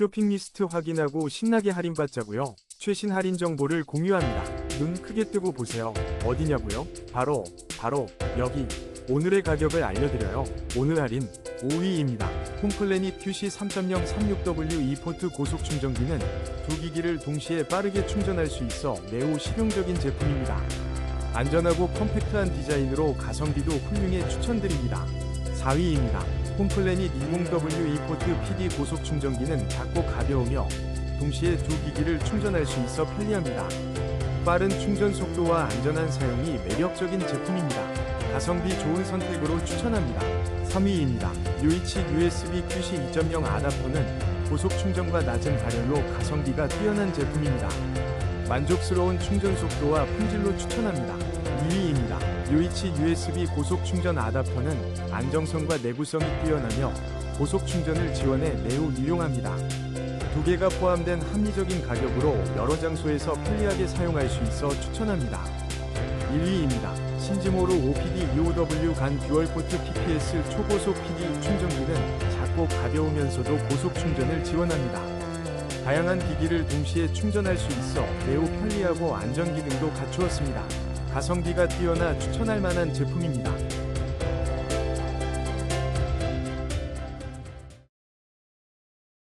쇼핑 리스트 확인하고 신나게 할인받자고요. 최신 할인 정보를 공유합니다. 눈 크게 뜨고 보세요. 어디냐고요? 바로 바로 여기. 오늘의 가격을 알려드려요. 오늘 할인 5위입니다. 홈플래닛 QC 3.0 36W e포트 고속 충전기는 두 기기를 동시에 빠르게 충전할 수 있어 매우 실용적인 제품입니다. 안전하고 컴팩트한 디자인으로 가성비도 훌륭해 추천드립니다. 4위입니다. 홈플래닛 20W e포트 PD 고속 충전기는 작고 가벼우며 동시에 두 기기를 충전할 수 있어 편리합니다. 빠른 충전 속도와 안전한 사용이 매력적인 제품입니다. 가성비 좋은 선택으로 추천합니다. 3위입니다. 요이치 USB QC 2.0 아답터는 고속 충전과 낮은 발열로 가성비가 뛰어난 제품입니다. 만족스러운 충전 속도와 품질로 추천합니다. 2위입니다. 요이치 USB 고속 충전 아답터는 안정성과 내구성이 뛰어나며 고속 충전을 지원해 매우 유용합니다. 두 개가 포함된 합리적인 가격으로 여러 장소에서 편리하게 사용할 수 있어 추천합니다. 1위입니다. 신지모로 OPD EOW 간 듀얼포트 PPS 초고속 PD 충전기는 작고 가벼우면서도 고속 충전을 지원합니다. 다양한 기기를 동시에 충전할 수 있어 매우 편리하고 안전 기능도 갖추었습니다. 가성비가 뛰어나 추천할 만한 제품입니다.